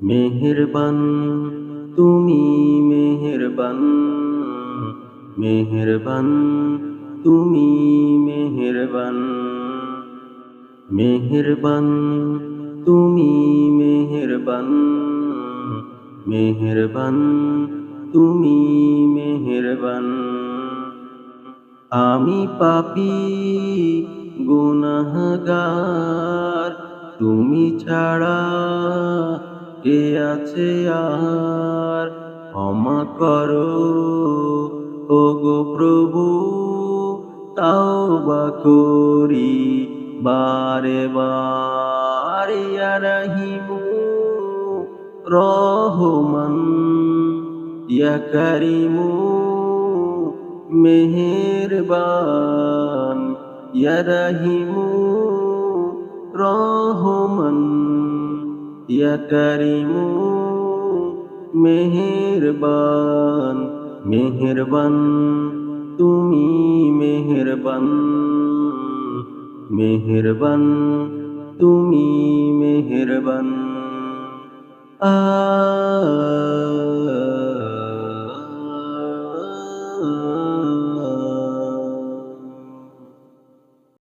মেহেরবান, তুমি মেহেরবান মেহেরবান, তুমি মেহেরবান। মেহেরবান, তুমি মেহেরবান মেহেরবান, তুমি মেহেরবান। আমি পাপি, গুনাহগার, তুমি ছাড়া কে আছে আর, ক্ষমা করো। ও গো প্রভু, তাও বা করি বারে বারে রহিমু, রহমান। ইয়া করিমু, মেহেরবান। ইয়া রহমান। ইয়া করিমু মেহেরবান মেহেরবান তুমি মেহেরবান মেহেরবান তুমি মেহেরবান আ.